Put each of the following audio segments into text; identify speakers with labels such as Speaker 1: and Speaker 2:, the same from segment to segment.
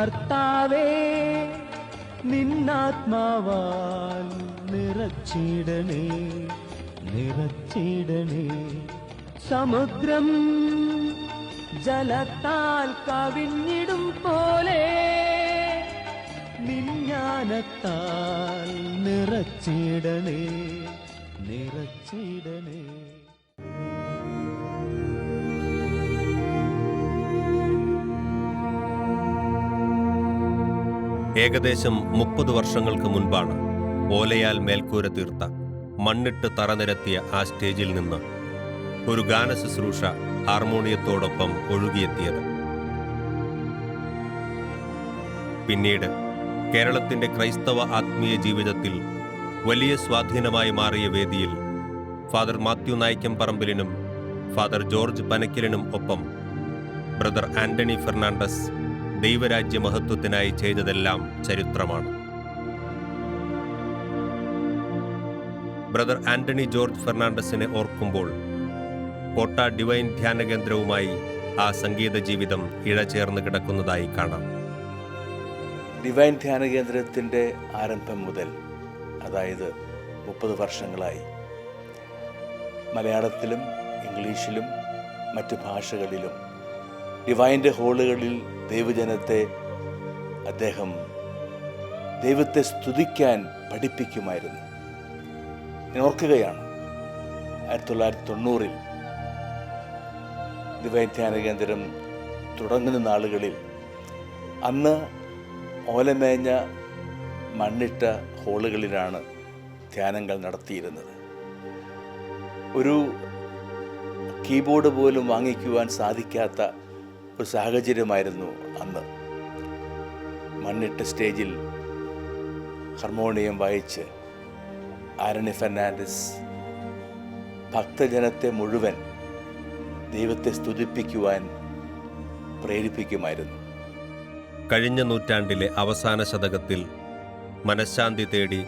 Speaker 1: കർത്താവേ നിന്നാത്മാവാൽ നിറച്ചിടണേ നിറച്ചിടണേ. സമുദ്രം ജലത്താൽ കവിഞ്ഞിടും പോലെ നിഞ്ഞാനത്താൽ നിറച്ചിടണേ നിറച്ചിടണേ.
Speaker 2: ഏകദേശം മുപ്പത് വർഷങ്ങൾക്ക് മുൻപാണ് ഓലയാൽ മേൽക്കൂര തീർത്ത മണ്ണിട്ട് തറനിരത്തിയ ആ സ്റ്റേജിൽ നിന്ന് ഒരു ഗാനശുശ്രൂഷ ഹാർമോണിയത്തോടൊപ്പം ഒഴുകിയെത്തിയത്. പിന്നീട് കേരളത്തിന്റെ ക്രൈസ്തവ ആത്മീയ ജീവിതത്തിൽ വലിയ സ്വാധീനമായി മാറിയ വേദിയിൽ ഫാദർ മാത്യു നായ്ക്കം പറമ്പിലിനും ഫാദർ ജോർജ് പനക്കിലിനും ഒപ്പം ബ്രദർ ആന്റണി ഫെർണാണ്ടസ് ദൈവരാജ്യ മഹത്വത്തിനായി ചെയ്തതെല്ലാം ചരിത്രമാണ്. ബ്രദർ ആന്റണി ജോർജ് ഫെർണാണ്ടസിനെ ഓർക്കുമ്പോൾ കോട്ട ഡിവൈൻ ധ്യാന കേന്ദ്രവുമായി ആ സംഗീത ജീവിതം ഇഴചേർന്ന് കിടക്കുന്നതായി കാണാം.
Speaker 3: ഡിവൈൻ ധ്യാന കേന്ദ്രത്തിന്റെ ആരംഭം മുതൽ അതായത് മുപ്പത് വർഷങ്ങളായി. മലയാളത്തിലും ഇംഗ്ലീഷിലും മറ്റു ഭാഷകളിലും ഡിവൈന്റെ ഹോളുകളിൽ ദൈവജനത്തെ അദ്ദേഹം ദൈവത്തെ സ്തുതിക്കാൻ പഠിപ്പിക്കുമായിരുന്നു. ഞാൻ ഓർക്കുകയാണ് ആയിരത്തി തൊള്ളായിരത്തി തൊണ്ണൂറിൽ ദിവൈൻ ധ്യാന കേന്ദ്രം തുടങ്ങുന്ന നാളുകളിൽ അന്ന് ഓലമേഞ്ഞ മണ്ണിട്ട ഹോളുകളിലാണ് ധ്യാനങ്ങൾ നടത്തിയിരുന്നത്. ഒരു കീബോർഡ് പോലും വാങ്ങിക്കുവാൻ സാധിക്കാത്ത ഒരു സാഹചര്യമായിരുന്നു അന്ന്. മണ്ണിട്ട സ്റ്റേജിൽ ഹർമോണിയം വായിച്ച് ആരണി ഫെർണാണ്ടസ് ഭക്തജനത്തെ മുഴുവൻ ദൈവത്തെ സ്തുതിപ്പിക്കുവാൻ പ്രേരിപ്പിക്കുമായിരുന്നു.
Speaker 2: കഴിഞ്ഞ നൂറ്റാണ്ടിലെ അവസാന ശതകത്തിൽ മനഃശാന്തി തേടി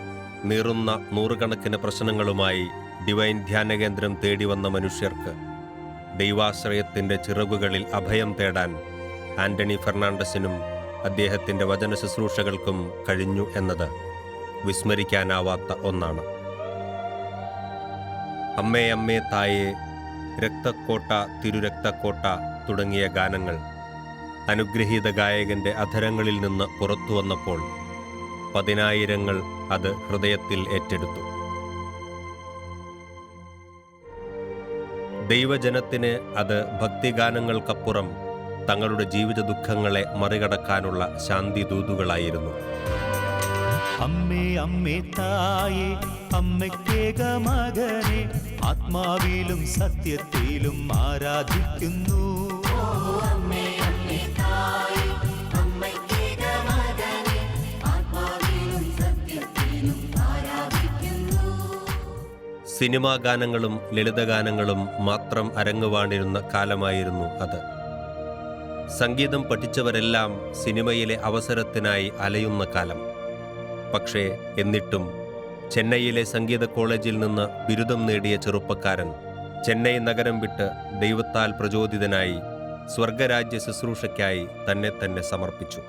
Speaker 2: നീറുന്ന നൂറുകണക്കിന് പ്രശ്നങ്ങളുമായി ഡിവൈൻ ധ്യാന കേന്ദ്രം തേടി വന്ന മനുഷ്യർക്ക് ദൈവാശ്രയത്തിന്റെ ചിറകുകളിൽ അഭയം തേടാൻ ആന്റണി ഫെർണാണ്ടസിനും അദ്ദേഹത്തിന്റെ വചന ശുശ്രൂഷകൾക്കും കഴിഞ്ഞു എന്നത് വിസ്മരിക്കാനാവാത്ത ഒന്നാണ്. അമ്മേ അമ്മേ തായേ രക്തക്കോട്ട തിരുരക്തക്കോട്ട തുടങ്ങിയ ഗാനങ്ങൾ അനുഗ്രഹീത ഗായകന്റെ അധരങ്ങളിൽ നിന്ന് പുറത്തു വന്നപ്പോൾ പതിനായിരങ്ങൾ അത് ഹൃദയത്തിൽ ഏറ്റെടുത്തു. ദൈവജനത്തിന് അത് ഭക്തിഗാനങ്ങൾക്കപ്പുറം തങ്ങളുടെ ജീവിത ദുഃഖങ്ങളെ മറികടക്കാനുള്ള ശാന്തി ദൂതുകളായിരുന്നു
Speaker 1: അമ്മേ അമ്മേ തായേ അമ്മയ്ക്കേക മകനെ ആത്മാവിലും സത്യത്തിലും ആരാധിക്കുന്നു.
Speaker 2: സിനിമാ ഗാനങ്ങളും ലളിതഗാനങ്ങളും മാത്രം അരങ്ങുവാണിരുന്ന കാലമായിരുന്നു അത്. സംഗീതം പഠിച്ചവരെല്ലാം സിനിമയിലെ അവസരത്തിനായി അലയുന്ന കാലം. പക്ഷേ എന്നിട്ടും ചെന്നൈയിലെ സംഗീത കോളേജിൽ നിന്ന് ബിരുദം നേടിയ ചെറുപ്പക്കാരൻ ചെന്നൈ നഗരം വിട്ട് ദൈവത്താൽ പ്രചോദിതനായി സ്വർഗരാജ്യ ശുശ്രൂഷയ്ക്കായി തന്നെ തന്നെ സമർപ്പിച്ചു.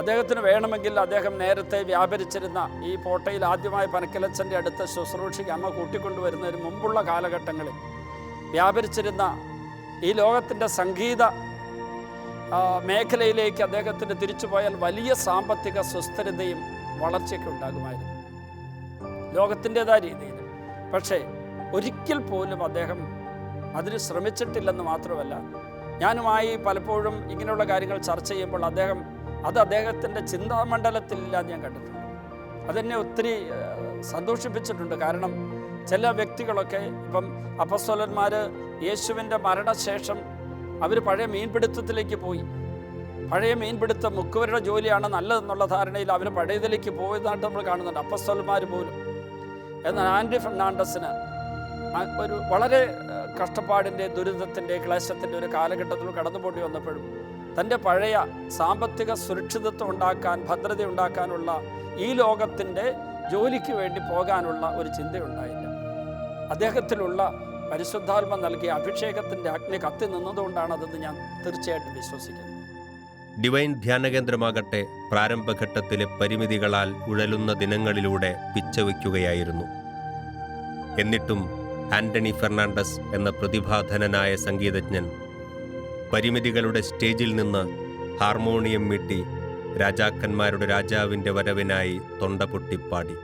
Speaker 4: അദ്ദേഹത്തിന് വേണമെങ്കിൽ അദ്ദേഹം നേരത്തെ വ്യാപരിച്ചിരുന്ന ഈ പോട്ടയിൽ ആദ്യമായി പനക്കലച്ചന്റെ അടുത്ത ശുശ്രൂഷയ്ക്ക് അമ്മ കൂട്ടിക്കൊണ്ടുവരുന്നതിന് മുമ്പുള്ള കാലഘട്ടങ്ങളിൽ വ്യാപരിച്ചിരുന്ന ഈ ലോകത്തിന്റെ സംഗീത മേഖലയിലേക്ക് അദ്ദേഹത്തിന് തിരിച്ചു പോയാൽ വലിയ സാമ്പത്തിക സുസ്ഥിരതയും വളർച്ചയൊക്കെ ഉണ്ടാകുമായിരുന്നു. ലോകത്തിന്റെതായ രീതിയിൽ. പക്ഷേ ഒരിക്കൽ പോലും അദ്ദേഹം അതിന് ശ്രമിച്ചിട്ടില്ലെന്ന് മാത്രമല്ല ഞാനുമായി പലപ്പോഴും ഇങ്ങനെയുള്ള കാര്യങ്ങൾ ചർച്ച ചെയ്യുമ്പോൾ അദ്ദേഹം അത് അദ്ദേഹത്തിന്റെ ചിന്താമണ്ഡലത്തിലില്ല എന്ന് ഞാൻ കണ്ടിട്ടുണ്ട്. അതെന്നെ ഒത്തിരി സന്തോഷിപ്പിച്ചിട്ടുണ്ട്. കാരണം ചില വ്യക്തികളൊക്കെ ഇപ്പം അപ്പസ്വലന്മാർ യേശുവിന്റെ മരണശേഷം അവർ പഴയ മീൻപിടുത്തത്തിലേക്ക് പോയി. പഴയ മീൻപിടുത്തം മുക്കുവരുടെ ജോലിയാണ് നല്ലതെന്നുള്ള ധാരണയിൽ അവർ പഴയതിലേക്ക് പോയതായിട്ട് നമ്മൾ കാണുന്നുണ്ട്. അപ്പസ്വലന്മാർ പോലും. എന്നാൽ ആന്റി ഫെർണാണ്ടസിന് ഒരു വളരെ കഷ്ടപ്പാടിന്റെ ദുരിതത്തിന്റെ ക്ലേശത്തിന്റെ ഒരു കാലഘട്ടത്തിൽ കടന്നു പോണ്ടി വന്നപ്പോഴും തന്റെ പഴയ സാമ്പത്തിക സുരക്ഷിതത്വം ഉണ്ടാക്കാൻ ഭദ്രത ഉണ്ടാക്കാനുള്ള ഈ ലോകത്തിന്റെ ജോലിക്ക് വേണ്ടി പോകാനുള്ള ഒരു ചിന്തയുണ്ടായില്ല. അദ്ദേഹത്തിലുള്ള പരിശുദ്ധാത്മ നൽകിയ അഭിഷേകത്തിന്റെ അഗ്നി കത്തി നിന്നതുകൊണ്ടാണ് അതെന്ന് ഞാൻ തീർച്ചയായിട്ടും വിശ്വസിക്കുന്നത്
Speaker 2: ഡിവൈൻ ധ്യാന ധ്യാനകേന്ദ്രമാകട്ടെ പ്രാരംഭഘട്ടത്തിലെ പരിമിതികളാൽ ഉഴലുന്ന ദിനങ്ങളിലൂടെ പിച്ചവയ്ക്കുകയായിരുന്നു. എന്നിട്ടും ആന്റണി ഫെർണാണ്ടസ് എന്ന പ്രതിഭാധനനായ സംഗീതജ്ഞൻ പരിമിതികളുടെ സ്റ്റേജിൽ നിന്ന് ഹാർമോണിയം മീട്ടി രാജാക്കന്മാരുടെ രാജാവിന്റെ വരവിനായി തൊണ്ട പൊട്ടിപ്പാടി.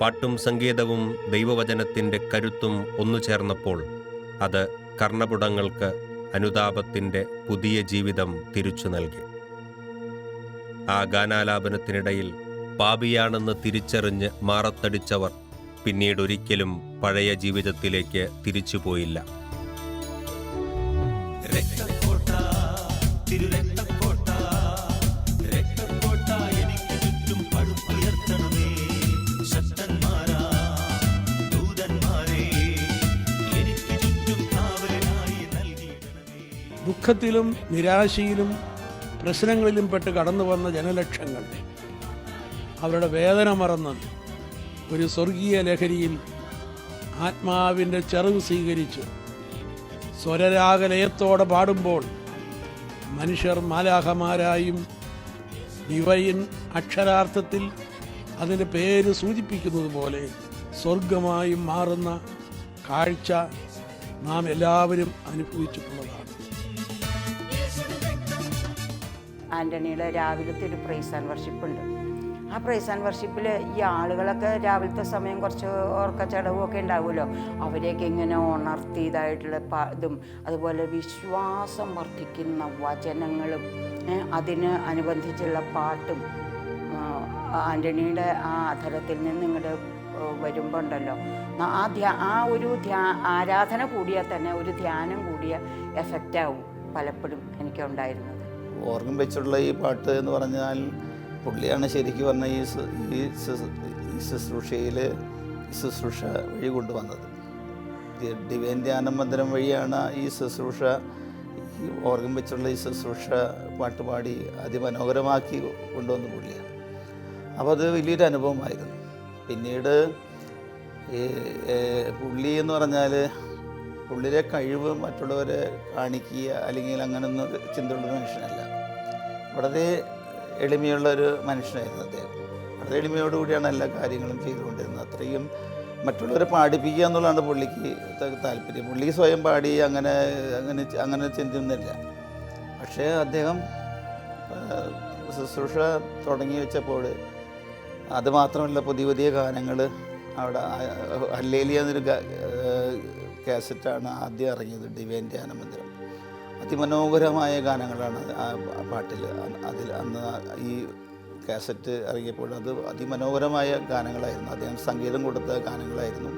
Speaker 2: പാട്ടും സംഗീതവും ദൈവവചനത്തിന്റെ കരുത്തും ഒന്നു ചേർന്നപ്പോൾ അത് കർണപുടങ്ങൾക്ക് അനുതാപത്തിന്റെ പുതിയ ജീവിതം തിരിച്ചു നൽകി. ആ ഗാനാലാപനത്തിനിടയിൽ പാപിയാണെന്ന് തിരിച്ചറിഞ്ഞ് മാറത്തടിച്ചവർ പിന്നീടൊരിക്കലും പഴയ ജീവിതത്തിലേക്ക് തിരിച്ചുപോയില്ല.
Speaker 1: എനിക്ക് എനിക്ക്
Speaker 5: ദുഃഖത്തിലും നിരാശയിലും പ്രശ്നങ്ങളിലും പെട്ട് കടന്നു വന്ന ജനലക്ഷങ്ങൾ. അവരുടെ വേദന മറന്ന് ഒരു സ്വർഗീയ ലഹരിയിൽ ആത്മാവിന്റെ ചെറിവ് സ്വീകരിച്ച്. സ്വരരാഗലയത്തോടെ പാടുമ്പോൾ മനുഷ്യർ മാലാഹമാരായും ഡിവൈൻ അക്ഷരാർത്ഥത്തിൽ അതിന്റെ പേര് സൂചിപ്പിക്കുന്നത് പോലെ സ്വർഗമായും മാറുന്ന കാഴ്ച നാം എല്ലാവരും അനുഭവിച്ചിട്ടുള്ളതാണ്.
Speaker 6: ആന്റണിയുടെ രാവിലത്തെ ഒരു പ്രൈസ് ആൻഡ് വർഷിപ്പ് ഉണ്ട് ആ പ്രൈസ് ആൻഡ് വർഷിപ്പിൽ ഈ ആളുകളൊക്കെ രാവിലത്തെ സമയം കുറച്ച് ഓർക്കച്ചടവും ഒക്കെ ഉണ്ടാവുമല്ലോ. അവരെയൊക്കെ ഇങ്ങനെ ഉണർത്തിയതായിട്ടുള്ള ഇതും അതുപോലെ വിശ്വാസം വർദ്ധിക്കുന്ന വചനങ്ങളും അതിന് അനുബന്ധിച്ചുള്ള പാട്ടും ആന്റണിയുടെ ആ അധരത്തിൽ നിന്ന് ഇങ്ങോട്ട് വരുമ്പോൾ ഉണ്ടല്ലോ ആ ധ്യാ ആ ഒരു ധ്യാ ആരാധന കൂടിയാൽ തന്നെ ഒരു ധ്യാനം കൂടിയ എഫക്റ്റാവും പലപ്പോഴും എനിക്കുണ്ടായിരുന്നത്.
Speaker 7: ഓർമ്മ വെച്ചുള്ള ഈ പാട്ട് എന്ന് പറഞ്ഞാൽ പുള്ളിയാണ് ശരിക്കും പറഞ്ഞ ഈ ഈ ശുശ്രൂഷയിൽ ശുശ്രൂഷ വഴി കൊണ്ടുവന്നത്. ഡിവൈൻ ധ്യാന മന്ദിരം വഴിയാണ് ഈ ശുശ്രൂഷ ഈ ഓർഗൻ വെച്ചുള്ള ഈ ശുശ്രൂഷ പാട്ടുപാടി അതിമനോഹരമാക്കി കൊണ്ടുവന്ന പുള്ളിയാണ്. അപ്പോൾ അത് വലിയൊരു അനുഭവമായിരുന്നു. പിന്നീട് പുള്ളി എന്ന് പറഞ്ഞാൽ പുള്ളിയുടെ കഴിവ് മറ്റുള്ളവരെ കാണിക്കുക അല്ലെങ്കിൽ അങ്ങനെയൊന്നും ഒരു ചിന്തയുള്ള ഒരു മനുഷ്യനല്ല. വളരെ എളിമയുള്ള ഒരു മനുഷ്യനായിരുന്നു അദ്ദേഹം. വളരെ എളിമയോടുകൂടിയാണ് എല്ലാ കാര്യങ്ങളും ചെയ്തുകൊണ്ടിരുന്നത്. അത്രയും മറ്റുള്ളവരെ പാടിപ്പിക്കുക എന്നുള്ളതാണ് പുള്ളിക്ക് താല്പര്യം. പുള്ളിക്ക് സ്വയം പാടി അങ്ങനെ അങ്ങനെ അങ്ങനെ ചിന്തിക്കുന്നില്ല പക്ഷേ അദ്ദേഹം ശുശ്രൂഷ തുടങ്ങി വെച്ചപ്പോൾ അത് മാത്രമല്ല പുതിയ പുതിയ ഗാനങ്ങൾ അവിടെ ഹല്ലേലിയ എന്നൊരു കാസറ്റാണ് ആദ്യം ഇറങ്ങിയത് ഡിവൈൻ ധ്യാന മന്ദിരം അതിമനോഹരമായ ഗാനങ്ങളാണ് ആ പാട്ടിൽ. അതിൽ അന്ന് ഈ കാസറ്റ് ഇറങ്ങിയപ്പോൾ അത് അതിമനോഹരമായ ഗാനങ്ങളായിരുന്നു. അദ്ദേഹം സംഗീതം കൊടുത്ത ഗാനങ്ങളായിരുന്നു.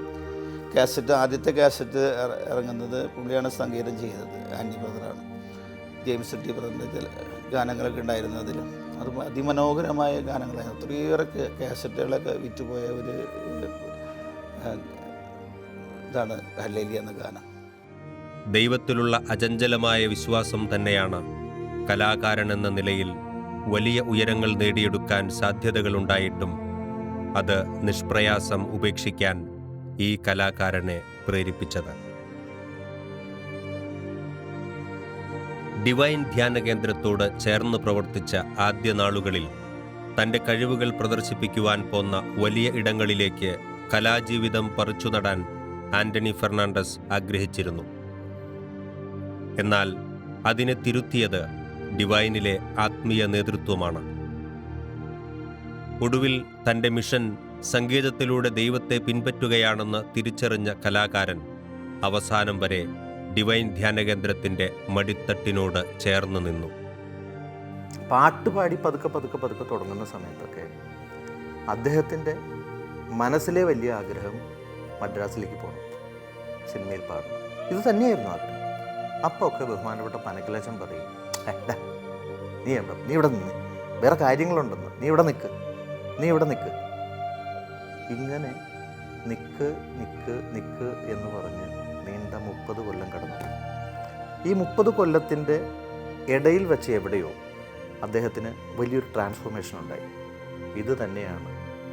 Speaker 7: കാസറ്റ് ആദ്യത്തെ കാസറ്റ് ഇറങ്ങുന്നത് പുള്ളിയാണ് സംഗീതം ചെയ്തത് ആന്റി ബ്രദറാണ്. ജെയിംസ് ടി ബ്രദറിന്റെ ഗാനങ്ങളൊക്കെ ഉണ്ടായിരുന്നു അതിൽ. അത് അതിമനോഹരമായ ഗാനങ്ങളായിരുന്നു. ഒത്തിരിയേറെ കാസറ്റുകളൊക്കെ വിറ്റുപോയ ഒരു ഇതാണ് ഹല്ലേലി എന്ന ഗാനം.
Speaker 2: ദൈവത്തിലുള്ള അചഞ്ചലമായ വിശ്വാസം തന്നെയാണ്. കലാകാരൻ എന്ന നിലയിൽ വലിയ ഉയരങ്ങൾ നേടിയെടുക്കാൻ സാധ്യതകളുണ്ടായിട്ടും അത് നിഷ്പ്രയാസം ഉപേക്ഷിക്കാൻ ഈ കലാകാരനെ പ്രേരിപ്പിച്ചത്. ഡിവൈൻ ധ്യാന കേന്ദ്രത്തോട് ചേർന്ന് പ്രവർത്തിച്ച ആദ്യ നാളുകളിൽ തന്റെ കഴിവുകൾ പ്രദർശിപ്പിക്കുവാൻ പോന്ന വലിയ ഇടങ്ങളിലേക്ക് കലാജീവിതം പറിച്ചു നടാൻ ആന്റണി ഫെർണാണ്ടസ് ആഗ്രഹിച്ചിരുന്നു. എന്നാൽ അതിനെ തിരുത്തിയത് ഡിവൈനിലെ ആത്മീയ നേതൃത്വമാണ്. ഒടുവിൽ തന്റെ മിഷൻ സംഗീതത്തിലൂടെ ദൈവത്തെ പിൻപറ്റുകയാണെന്ന് തിരിച്ചറിഞ്ഞ കലാകാരൻ അവസാനം വരെ ഡിവൈൻ ധ്യാനകേന്ദ്രത്തിന്റെ മടിത്തട്ടിനോട് ചേർന്ന് നിന്നു.
Speaker 8: പാട്ട് പാടി പതുക്കെ പതുക്കെ പതുക്കെ തുടങ്ങുന്ന സമയത്തൊക്കെ അദ്ദേഹത്തിന്റെ മനസ്സിലെ വലിയ ആഗ്രഹം മദ്രാസിലേക്ക് പോകണം. സിനിമയിൽ പാടണം. ഇത് തന്നെയായിരുന്നു ആഗ്രഹം. അപ്പോൾ ഒക്കെ ബഹുമാനപ്പെട്ട പനക്കലച്ചൻ പറയും നീ എവിടെ? നീ ഇവിടെ നിന്ന്. വേറെ കാര്യങ്ങളുണ്ടെന്ന്. നീ ഇവിടെ നിൽക്ക് നീ ഇവിടെ നിൽക്ക് ഇങ്ങനെ നിക്ക് നിക്ക് നിക്ക് എന്ന് പറഞ്ഞ് നീണ്ട മുപ്പത് കൊല്ലം കടന്നു. ഈ മുപ്പത് കൊല്ലത്തിന്റെ ഇടയിൽ വെച്ച് എവിടെയോ അദ്ദേഹത്തിന് വലിയൊരു ട്രാൻസ്ഫോർമേഷൻ ഉണ്ടായി. ഇത് തന്നെയാണ്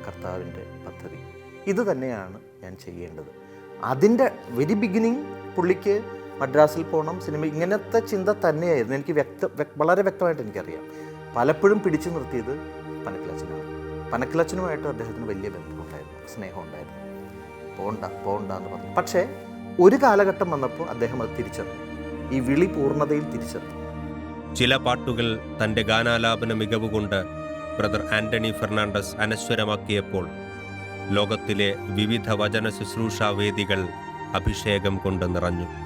Speaker 8: കർത്താവിന്റെ പദ്ധതി. ഇത് തന്നെയാണ് ഞാൻ ചെയ്യേണ്ടത്. അതിന്റെ വെരി ബിഗിനിങ് പുള്ളിക്ക് മദ്രാസിൽ പോകണം സിനിമ ഇങ്ങനത്തെ ചിന്ത തന്നെയായിരുന്നു. എനിക്ക് വ്യക്ത വളരെ വ്യക്തമായിട്ട് എനിക്കറിയാം. പലപ്പോഴും പിടിച്ചു നിർത്തിയത് പനക്കിലച്ചനാണ് പനക്കിലച്ചനുമായിട്ട് അദ്ദേഹത്തിന് വലിയ ബന്ധമുണ്ടായിരുന്നു സ്നേഹം ഉണ്ടായിരുന്നു പോണ്ട പോണ്ട എന്ന് പറഞ്ഞു. പക്ഷേ ഒരു കാലഘട്ടം വന്നപ്പോൾ അദ്ദേഹം അത് തിരിച്ചറിഞ്ഞു. ഈ വിളി പൂർണതയിൽ തിരിച്ചറിഞ്ഞു.
Speaker 2: ചില പാട്ടുകൾ തന്റെ ഗാനാലാപന മികവ് കൊണ്ട് ബ്രദർ ആന്റണി ഫെർണാണ്ടസ് അനശ്വരമാക്കിയപ്പോൾ ലോകത്തിലെ വിവിധ വചന ശുശ്രൂഷാ വേദികൾ അഭിഷേകം കൊണ്ട് നിറഞ്ഞു.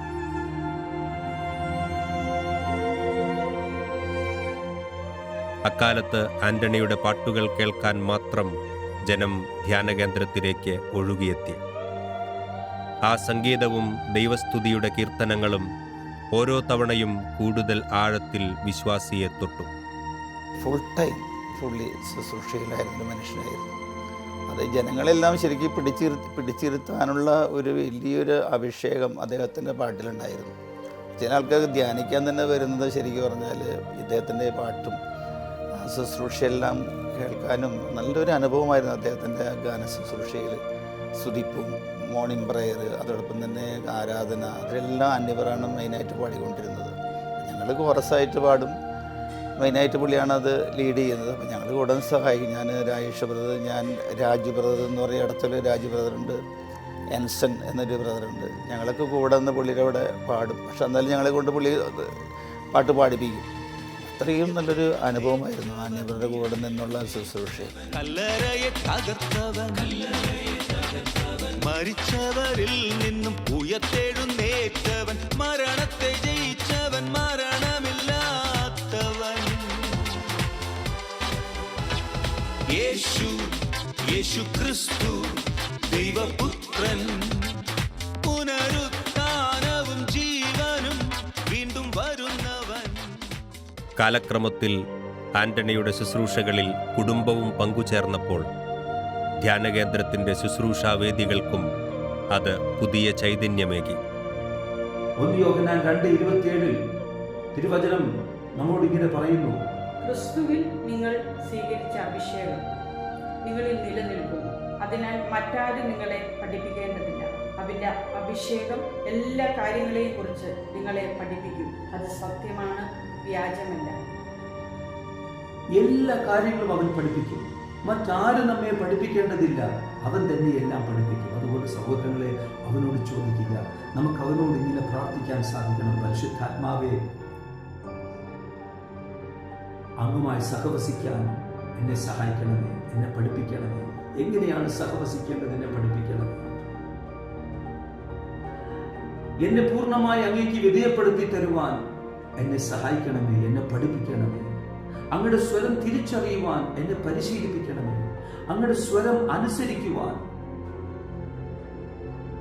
Speaker 2: അക്കാലത്ത് ആന്റണിയുടെ പാട്ടുകൾ കേൾക്കാൻ മാത്രം ജനം ധ്യാനകേന്ദ്രത്തിലേക്ക് ഒഴുകിയെത്തി. ആ സംഗീതവും ദൈവസ്തുതിയുടെ കീർത്തനങ്ങളും ഓരോ തവണയും കൂടുതൽ ആഴത്തിൽ വിശ്വാസിയെ തൊട്ടു.
Speaker 7: ഫുൾ ടൈം ഫുള്ളി ശുശ്രൂഷയിലായിരുന്നു മനുഷ്യനായിരുന്നു. അത് ജനങ്ങളെല്ലാം ശരിക്കും പിടിച്ചിരു പിടിച്ചിരുത്താനുള്ള ഒരു വലിയൊരു അഭിഷേകം അദ്ദേഹത്തിന്റെ പാട്ടിലുണ്ടായിരുന്നു. ചില ആൾക്കാർക്ക് ധ്യാനിക്കാൻ തന്നെ വരുന്നത് ശരിക്കും പറഞ്ഞാൽ ഇദ്ദേഹത്തിന്റെ പാട്ടും ശുശ്രൂഷയെല്ലാം കേൾക്കാനും നല്ലൊരു അനുഭവമായിരുന്നു അദ്ദേഹത്തിന്റെ ഗാന ശുശ്രൂഷയിൽ. സ്തുതിപ്പും മോർണിംഗ് പ്രയർ അതോടൊപ്പം തന്നെ ആരാധന അതിലെല്ലാം അന്യപറാണ് മെയിനായിട്ട് പാടിക്കൊണ്ടിരുന്നത്. ഞങ്ങൾ കോറസായിട്ട് പാടും. മെയിനായിട്ട് പുള്ളിയാണ് അത് ലീഡ് ചെയ്യുന്നത്. അപ്പം ഞങ്ങൾ ഉടൻ സഹായിക്കും. ഞാൻ രാജേഷ് ബ്രദർ ഞാൻ രാജു ബ്രദർ എന്ന് പറയുന്ന ഇടത്തൊരു രാജു ബ്രദറുണ്ട്. എൻസൺ എന്നൊരു ബ്രദറുണ്ട്. ഞങ്ങളൊക്കെ കൂടെ നിന്ന് പുള്ളിയുടെ അവിടെ പാടും. പക്ഷെ എന്നാലും ഞങ്ങളെ കൊണ്ട് പുള്ളി പാട്ട് പാടിപ്പിക്കും. അത്രയും നല്ലൊരു അനുഭവമായിരുന്നു ആന്യവരുടെ കൂടെ നിന്നുള്ള ശുശ്രൂഷ
Speaker 1: മരിച്ചവരിൽ നിന്നും ഉയർത്തെഴുന്നേറ്റവൻ മരണത്തെ ജയിച്ചവൻ മരണമില്ലാത്തവൻ. യേശു യേശു ക്രിസ്തു ദൈവപുത്രൻ
Speaker 2: കാലക്രമത്തിൽ ആന്റണിയുടെ ശുശ്രൂഷകളിൽ കുടുംബവും പങ്കുചേർന്നപ്പോൾ ധ്യാനകേന്ദ്രത്തിന്റെ ശുശ്രൂഷാവേദികൾക്കും അത് പുതിയ ചൈതന്യമേകി.
Speaker 9: ഒന്ന് യോഹന്നാൻ രണ്ട് ഇരുപത്തിയേഴിൽ തിരുവചനം നമ്മോട് ഇങ്ങനെ പറയുന്നു.
Speaker 10: ക്രിസ്തുവിൽ നിങ്ങൾ സ്വീകരിച്ച അഭിഷേകം നിങ്ങളിൽ നിലനിൽക്കുന്നു. അതിനാൽ മറ്റാരും നിങ്ങളെ പഠിപ്പിക്കേണ്ടതില്ല. അതിന്റെ അഭിഷേകം എല്ലാ കാര്യങ്ങളെയും കുറിച്ച് നിങ്ങളെ പഠിപ്പിക്കും. അത് സത്യമാണ്. വ്യാജമല്ല.
Speaker 9: എല്ലാ കാര്യങ്ങളും അവൻ പഠിപ്പിക്കും. മറ്റാരും നമ്മെ പഠിപ്പിക്കേണ്ടതില്ല. അവൻ തന്നെ എല്ലാം പഠിപ്പിക്കും. അതുകൊണ്ട് സഹോദരങ്ങളെ അവനോട് ചോദിക്കുക. നമുക്ക് അവനോട് ഇങ്ങനെ പ്രാർത്ഥിക്കാൻ സാധിക്കണം. പരിശുദ്ധാത്മാവേ അങ്ങുമായി സഹവസിക്കാൻ എന്നെ സഹായിക്കണമേ എന്നെ പഠിപ്പിക്കണമേ. എങ്ങനെയാണ് സഹവസിക്കേണ്ടത് എന്നെ പഠിപ്പിക്കണം? എന്നെ പൂർണമായി അങ്ങേക്ക് വിധേയപ്പെടുത്തി തരുവാൻ എന്നെ സഹായിക്കണമേ എന്നെ പഠിപ്പിക്കണമേ. അങ്ങയുടെ സ്വരം തിരിച്ചറിയുവാൻ എന്നെ പരിശീലിപ്പിക്കണമേ. അങ്ങയുടെ സ്വരം അനുസരിക്കുവാൻ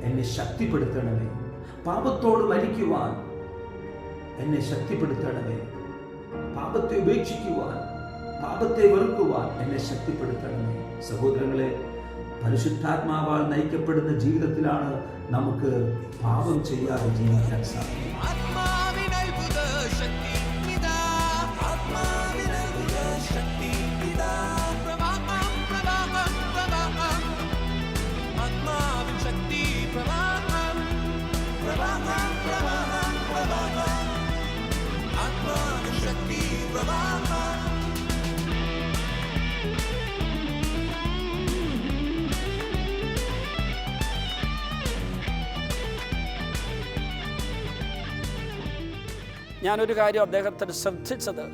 Speaker 9: എന്നെ ശക്തിപ്പെടുത്തണമേ. പാപത്തോട് മരിക്കുവാൻ എന്നെ ശക്തിപ്പെടുത്തണമേ. പാപത്തെ ഉപേക്ഷിക്കുവാൻ പാപത്തെ വെറുക്കുവാൻ എന്നെ ശക്തിപ്പെടുത്തണമേ. സഹോദരങ്ങളെ പരിശുദ്ധാത്മാവാൽ നയിക്കപ്പെടുന്ന ജീവിതത്തിലാണ് നമുക്ക് പാപം ചെയ്യാതെ ജീവിക്കാൻ സാധിക്കും
Speaker 4: ഞാനൊരു കാര്യം അദ്ദേഹത്തിന് ശ്രദ്ധിച്ചത്.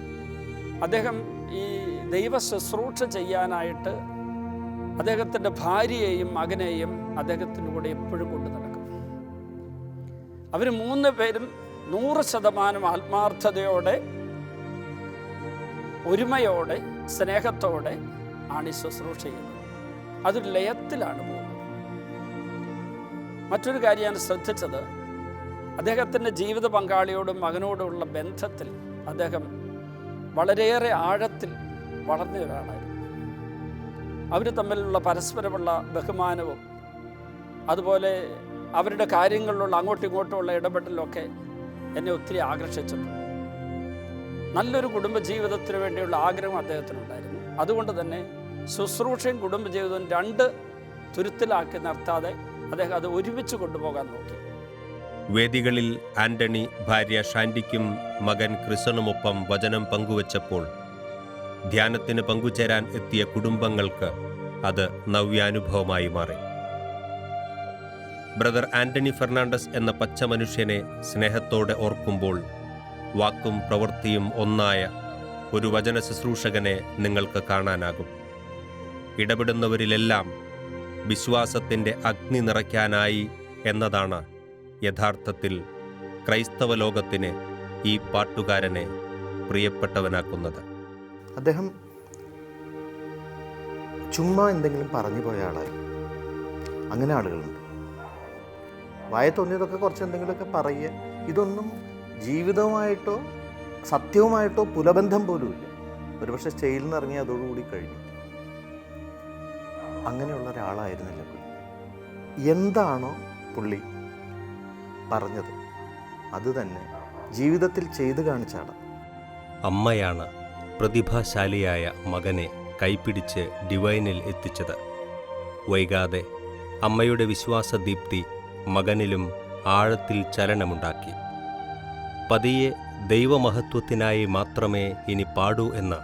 Speaker 4: അദ്ദേഹം ഈ ദൈവ ശുശ്രൂഷ ചെയ്യാനായിട്ട് അദ്ദേഹത്തിന്റെ ഭാര്യയെയും മകനെയും അദ്ദേഹത്തിന്റെ കൂടെ എപ്പോഴും കൊണ്ടു നടക്കും. അവർ മൂന്ന് പേരും നൂറ് ശതമാനം ആത്മാർത്ഥതയോടെ ഒരുമയോടെ സ്നേഹത്തോടെ ആണ് ഈ ശുശ്രൂഷ ചെയ്യുന്നത്. അതൊരു ലയത്തിലാണ് പോകുന്നത്. മറ്റൊരു കാര്യം ഞാൻ ശ്രദ്ധിച്ചത് അദ്ദേഹത്തിന്റെ ജീവിത പങ്കാളിയോടും മകനോടുമുള്ള ബന്ധത്തിൽ അദ്ദേഹം വളരെയേറെ ആഴത്തിൽ വളർന്ന ഒരാളായിരുന്നു. അവർ തമ്മിലുള്ള പരസ്പരമുള്ള ബഹുമാനവും അതുപോലെ അവരുടെ കാര്യങ്ങളിലുള്ള അങ്ങോട്ടും ഇങ്ങോട്ടുമുള്ള ഇടപെടലൊക്കെ എന്നെ ഒത്തിരി ആകർഷിച്ചിട്ടുണ്ട്. നല്ലൊരു കുടുംബജീവിതത്തിന് വേണ്ടിയുള്ള ആഗ്രഹം അദ്ദേഹത്തിനുണ്ടായിരുന്നു. അതുകൊണ്ട് തന്നെ ശുശ്രൂഷയും കുടുംബജീവിതവും രണ്ട് തുരുത്തിലാക്കി നിർത്താതെ അദ്ദേഹം അത് ഒരുമിച്ച് കൊണ്ടുപോകാൻ നോക്കി.
Speaker 2: വേദികളിൽ ആന്റണി ഭാര്യ ഷാൻഡിക്കും മകൻ ക്രിസണുമൊപ്പം വചനം പങ്കുവച്ചപ്പോൾ ധ്യാനത്തിന് പങ്കുചേരാൻ എത്തിയ കുടുംബങ്ങൾക്ക് അത് നവ്യാനുഭവമായി മാറി. ബ്രദർ ആന്റണി ഫെർണാണ്ടസ് എന്ന പച്ച മനുഷ്യനെ സ്നേഹത്തോടെ ഓർക്കുമ്പോൾ വാക്കും പ്രവൃത്തിയും ഒന്നായ ഒരു വചന ശുശ്രൂഷകനെ നിങ്ങൾക്ക് കാണാനാകും. ഇടപെടുന്നവരിലെല്ലാം വിശ്വാസത്തിന്റെ അഗ്നി നിറയ്ക്കാനായി എന്നതാണ് യഥാർത്ഥത്തിൽ ക്രൈസ്തവ ലോകത്തിന് ഈ പാട്ടുകാരനെ പ്രിയപ്പെട്ടവനാക്കുന്നത്.
Speaker 8: അദ്ദേഹം ചുമ്മാ എന്തെങ്കിലും പറഞ്ഞു പോയ ആളായി. അങ്ങനെ ആളുകളുണ്ട്. വായ തോന്നിയതൊക്കെ കുറച്ച് എന്തെങ്കിലുമൊക്കെ പറയുക. ഇതൊന്നും ജീവിതവുമായിട്ടോ സത്യവുമായിട്ടോ പുലബന്ധം പോലുമില്ല. ഒരുപക്ഷെ സ്റ്റേജിൽ നിന്ന് ഇറങ്ങി അതോടുകൂടി കഴിഞ്ഞു. അങ്ങനെയുള്ള ഒരാളായിരുന്നില്ല പുള്ളി. എന്താണോ പുള്ളി പറഞ്ഞത്. അത് തന്നെ ജീവിതത്തിൽ ചെയ്തു കാണിച്ചാണ്.
Speaker 2: അമ്മയാണ് പ്രതിഭാശാലിയായ മകനെ കൈപ്പിടിച്ച് ഡിവൈനിൽ എത്തിച്ചത്. വൈകാതെ അമ്മയുടെ വിശ്വാസദീപ്തി മകനിലും ആഴത്തിൽ ചലനമുണ്ടാക്കി. പതിയെ ദൈവമഹത്വത്തിനായി മാത്രമേ ഇനി പാടൂ എന്ന്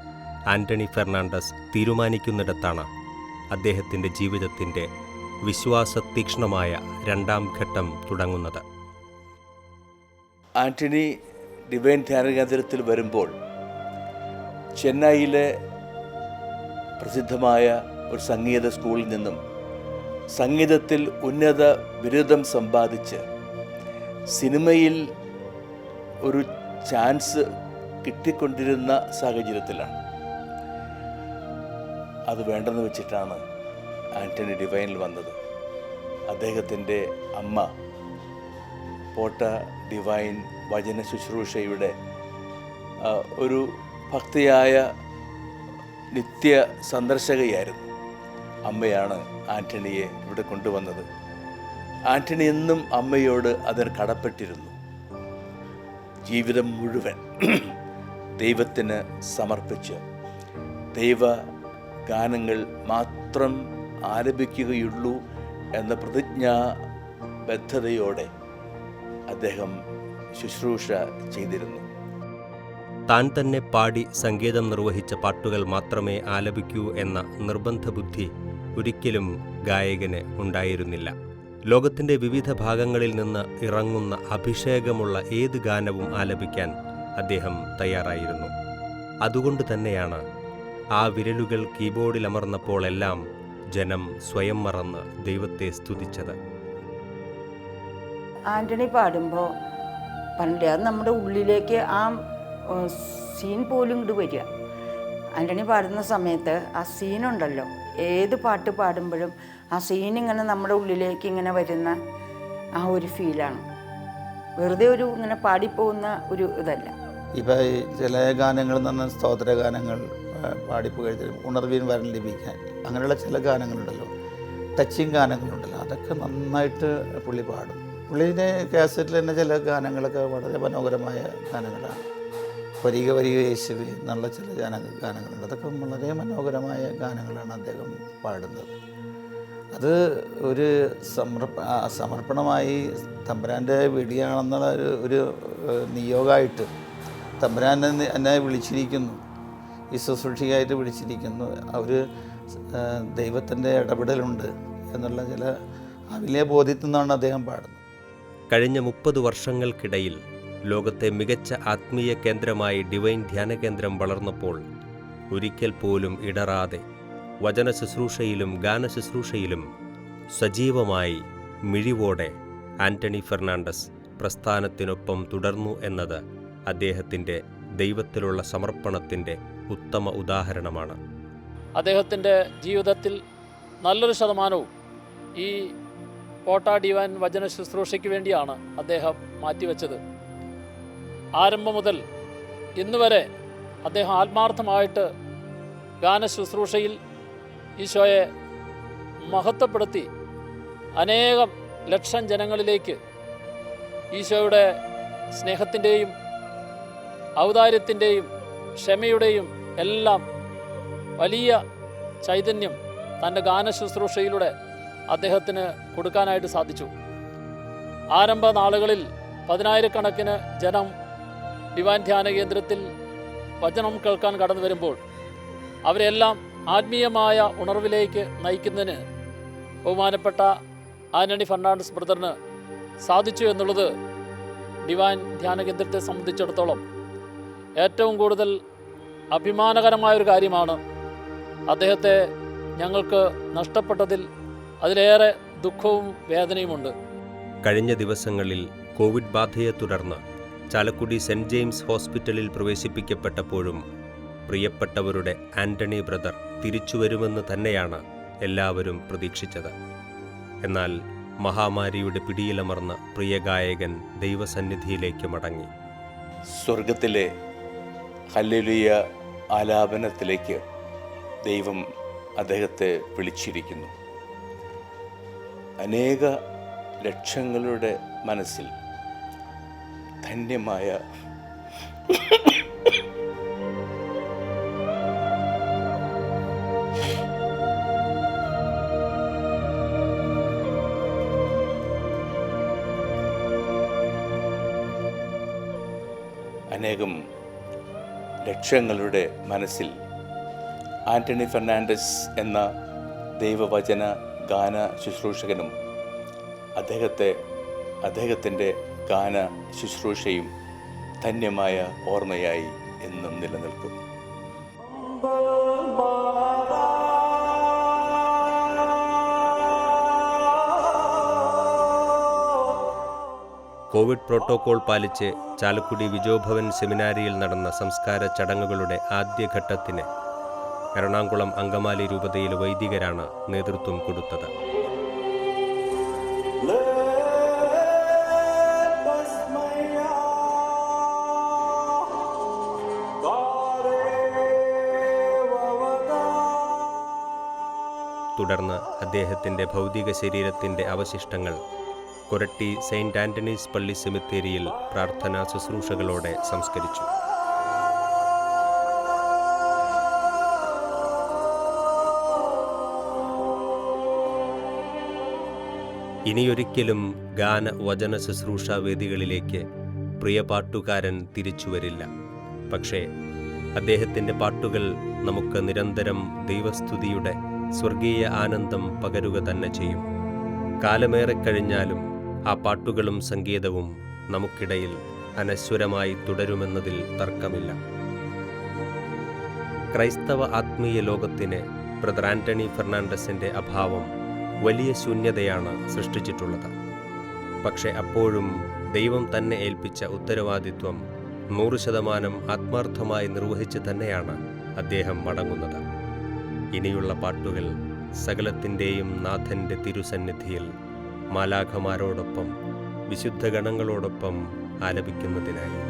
Speaker 2: ആന്റണി ഫെർണാണ്ടസ് തീരുമാനിക്കുന്നിടത്താണ് അദ്ദേഹത്തിന്റെ ജീവിതത്തിന്റെ വിശ്വാസതീക്ഷ്ണമായ രണ്ടാം ഘട്ടം തുടങ്ങുന്നത്.
Speaker 3: ആന്റണി ഡിവൈൻ ധ്യാന കേന്ദ്രത്തിൽ വരുമ്പോൾ ചെന്നൈയിലെ പ്രസിദ്ധമായ ഒരു സംഗീത സ്കൂളിൽ നിന്നും സംഗീതത്തിൽ ഉന്നത ബിരുദം സമ്പാദിച്ച് സിനിമയിൽ ഒരു ചാൻസ് കിട്ടിക്കൊണ്ടിരുന്ന സാഹചര്യത്തിലാണ്. അത് വേണ്ടെന്ന് വെച്ചിട്ടാണ് ആന്റണി ഡിവൈനിൽ വന്നത്. അദ്ദേഹത്തിന്റെ അമ്മ പോട്ട ഡിവൈൻ വചന ശുശ്രൂഷയുടെ ഒരു ഭക്തിയായ നിത്യ സന്ദർശകയായിരുന്നു. അമ്മയാണ് ആന്റണിയെ ഇവിടെ കൊണ്ടുവന്നത്. ആന്റണി എന്നും അമ്മയോട് അതിന് കടപ്പെട്ടിരുന്നു. ജീവിതം മുഴുവൻ ദൈവത്തിന് സമർപ്പിച്ച് ദൈവ ഗാനങ്ങൾ മാത്രം ആലപിക്കുകയുള്ളൂ എന്ന പ്രതിജ്ഞാബദ്ധതയോടെ അദ്ദേഹം ശുശ്രൂഷ ചെയ്തിരുന്നു.
Speaker 2: താൻ തന്നെ പാടി സംഗീതം നിർവഹിച്ച പാട്ടുകൾ മാത്രമേ ആലപിക്കൂ എന്ന നിർബന്ധ ബുദ്ധി ഒരിക്കലും ഗായകന് ഉണ്ടായിരുന്നില്ല. ലോകത്തിന്റെ വിവിധ ഭാഗങ്ങളിൽ നിന്ന് ഇറങ്ങുന്ന അഭിഷേകമുള്ള ഏത് ഗാനവും ആലപിക്കാൻ അദ്ദേഹം തയ്യാറായിരുന്നു. അതുകൊണ്ട് തന്നെയാണ് ആ വിരലുകൾ കീബോർഡിലമർന്നപ്പോഴെല്ലാം ജനം സ്വയം മറന്ന് ദൈവത്തെ സ്തുതിച്ചത്.
Speaker 6: ആന്റണി പാടുമ്പോൾ പണ്ട് അത് നമ്മുടെ ഉള്ളിലേക്ക് ആ സീൻ പോലും ഇങ്ങോട്ട് വരിക. ആന്റണി പാടുന്ന സമയത്ത് ആ സീനുണ്ടല്ലോ ഏത് പാട്ട് പാടുമ്പോഴും ആ സീൻ ഇങ്ങനെ നമ്മുടെ ഉള്ളിലേക്ക് ഇങ്ങനെ വരുന്ന ആ ഒരു ഫീലാണ് വെറുതെ ഒരു ഇങ്ങനെ പാടിപ്പോകുന്ന ഒരു ഇതല്ല.
Speaker 7: ഇപ്പം ഈ ചില ഗാനങ്ങൾ എന്ന് സ്തോത്ര ഗാനങ്ങൾ പാടിപ്പ് ഉണർവീൻ ഉണർവിൻ വരം ലഭിക്കാൻ അങ്ങനെയുള്ള ചില ഗാനങ്ങളുണ്ടല്ലോ. ടച്ചിങ് ഗാനങ്ങളുണ്ടല്ലോ. അതൊക്കെ നന്നായിട്ട് പുള്ളി പാടും. പുള്ളിന്റെ കാസറ്റിൽ തന്നെ ചില ഗാനങ്ങളൊക്കെ വളരെ മനോഹരമായ ഗാനങ്ങളാണ്. വരിക വരിക യേശുവി എന്നുള്ള ചില ഗാന ഗാനങ്ങളുണ്ട്. അതൊക്കെ വളരെ മനോഹരമായ ഗാനങ്ങളാണ് അദ്ദേഹം പാടുന്നത്. അത് ഒരു സമർപ്പ സമർപ്പണമായി തമ്പുരാന്റെ വെടിയാണെന്നുള്ള ഒരു ഒരു നിയോഗമായിട്ട് തമ്പുരാൻ എന്നെ വിളിച്ചിരിക്കുന്നു. ഈ ശുശ്രൂഷയായിട്ട് വിളിച്ചിരിക്കുന്നു. അവർ ദൈവത്തിന്റെ ഇടപെടലുണ്ട് എന്നുള്ള ചില ആ ബോധ്യത്തിൽ നിന്നാണ് അദ്ദേഹം പാടുന്നത്.
Speaker 2: കഴിഞ്ഞ മുപ്പത് വർഷങ്ങൾക്കിടയിൽ ലോകത്തെ മികച്ച ആത്മീയ കേന്ദ്രമായി ഡിവൈൻ ധ്യാന കേന്ദ്രം വളർന്നപ്പോൾ ഒരിക്കൽ പോലും ഇടറാതെ വചന ശുശ്രൂഷയിലും ഗാന ശുശ്രൂഷയിലും സജീവമായി മിഴിവോടെ ആന്റണി ഫെർണാണ്ടസ് പ്രസ്ഥാനത്തിനൊപ്പം തുടർന്നു എന്നത് അദ്ദേഹത്തിന്റെ ദൈവത്തിലുള്ള സമർപ്പണത്തിന്റെ ഉത്തമ ഉദാഹരണമാണ്.
Speaker 4: അദ്ദേഹത്തിന്റെ ജീവിതത്തിൽ നല്ലൊരു ശതമാനവും ഈ കോട്ട ഡിവാൻ വചന ശുശ്രൂഷയ്ക്ക് വേണ്ടിയാണ് അദ്ദേഹം മാറ്റിവെച്ചത്. ആരംഭം മുതൽ ഇന്ന് വരെ അദ്ദേഹം ആത്മാർത്ഥമായിട്ട് ഗാന ശുശ്രൂഷയിൽ ഈശോയെ മഹത്വപ്പെടുത്തി അനേകം ലക്ഷം ജനങ്ങളിലേക്ക് ഈശോയുടെ സ്നേഹത്തിന്റെയും ഔദാര്യത്തിന്റെയും ക്ഷമയുടെയും എല്ലാം വലിയ
Speaker 11: ചൈതന്യം തന്റെ ഗാന ശുശ്രൂഷയിലൂടെ അദ്ദേഹത്തിന് കൊടുക്കാനായിട്ട് സാധിച്ചു. ആരംഭ നാളുകളിൽ പതിനായിരക്കണക്കിന് ജനം ഡിവൈൻ ധ്യാന കേന്ദ്രത്തിൽ വചനം കേൾക്കാൻ കടന്നു വരുമ്പോൾ അവരെല്ലാം ആത്മീയമായ ഉണർവിലേക്ക് നയിക്കുന്നതിന് ബഹുമാനപ്പെട്ട ആന്റണി ഫെർണാണ്ടസ് ബ്രദറിന് സാധിച്ചു എന്നുള്ളത് ഡിവൈൻ ധ്യാന കേന്ദ്രത്തെ സംബന്ധിച്ചിടത്തോളം ഏറ്റവും കൂടുതൽ അഭിമാനകരമായൊരു കാര്യമാണ്. അദ്ദേഹത്തെ ഞങ്ങൾക്ക് നഷ്ടപ്പെട്ടതിൽ അതിലേറെ ദുഃഖവും വേദനയുമുണ്ട്.
Speaker 2: കഴിഞ്ഞ ദിവസങ്ങളിൽ കോവിഡ് ബാധയെ തുടർന്ന് ചാലക്കുടി സെന്റ് ജെയിംസ് ഹോസ്പിറ്റലിൽ പ്രവേശിപ്പിക്കപ്പെട്ടപ്പോഴും പ്രിയപ്പെട്ടവരുടെ ആന്റണി ബ്രദർ തിരിച്ചുവരുമെന്ന് തന്നെയാണ് എല്ലാവരും പ്രതീക്ഷിച്ചത്. എന്നാൽ മഹാമാരിയുടെ പിടിയിലമർന്ന പ്രിയ ഗായകൻ ദൈവസന്നിധിയിലേക്ക് മടങ്ങി.
Speaker 3: സ്വർഗത്തിലെ ഹല്ലുലിയ ആലാപനത്തിലേക്ക് ദൈവം അദ്ദേഹത്തെ വിളിച്ചിരിക്കുന്നു. അനേക ലക്ഷങ്ങളുടെ മനസ്സിൽ ധന്യമായ അനേകം ലക്ഷങ്ങളുടെ മനസ്സിൽ ആന്റണി ഫെർണാണ്ടസ് എന്ന ദൈവവചന ഗാന ശുശ്രൂഷകനും അദ്ദേഹത്തെ അദ്ദേഹത്തിന്റെ ഗാന ശുശ്രൂഷയും ധന്യമായ ഓർമ്മയായി എന്നും നിലനിൽക്കും.
Speaker 2: കോവിഡ് പ്രോട്ടോകോൾ പാലിച്ച് ചാലക്കുടി വിജോഭവൻ സെമിനാരിയിൽ നടന്ന സംസ്കാര ചടങ്ങുകളുടെ ആദ്യഘട്ടത്തിന് എറണാകുളം അങ്കമാലി രൂപതയിൽ വൈദികരാണ് നേതൃത്വം കൊടുത്തത്. തുടർന്ന് അദ്ദേഹത്തിന്റെ ഭൗതിക ശരീരത്തിന്റെ അവശിഷ്ടങ്ങൾ കൊരട്ടി സെയിന്റ് ആന്റണീസ് പള്ളി സെമിത്തേരിയിൽ പ്രാർത്ഥനാ ശുശ്രൂഷകളോടെ സംസ്കരിച്ചു. ഇനിയൊരിക്കലും ഗാന വചന ശുശ്രൂഷാ വേദികളിലേക്ക് പ്രിയ പാട്ടുകാരൻ തിരിച്ചുവരില്ല പക്ഷേ അദ്ദേഹത്തിന്റെ പാട്ടുകൾ നമുക്ക് നിരന്തരം ദൈവസ്തുതിയുടെ സ്വർഗീയ ആനന്ദം പകരുക തന്നെ ചെയ്യും. കാലമേറെ കഴിഞ്ഞാലും ആ പാട്ടുകളും സംഗീതവും നമുക്കിടയിൽ അനശ്വരമായി തുടരുമെന്നതിൽ തർക്കമില്ല. ക്രൈസ്തവ ആത്മീയ ലോകത്തിന് ബ്രദർ ആന്റണി ഫെർണാണ്ടസിന്റെ അഭാവം വലിയ ശൂന്യതയാണ് സൃഷ്ടിച്ചിട്ടുള്ളത്. പക്ഷെ അപ്പോഴും ദൈവം തന്നെ ഏൽപ്പിച്ച ഉത്തരവാദിത്വം നൂറ് ശതമാനം ആത്മാർത്ഥമായി നിർവഹിച്ച് തന്നെയാണ് അദ്ദേഹം മടങ്ങുന്നത്. ഇനിയുള്ള പാട്ടുകൾ സകലത്തിന്റെയും നാഥന്റെ തിരുസന്നിധിയിൽ മാലാഖമാരോടൊപ്പം വിശുദ്ധ ഗണങ്ങളോടൊപ്പം ആലപിക്കുന്നതിനായി.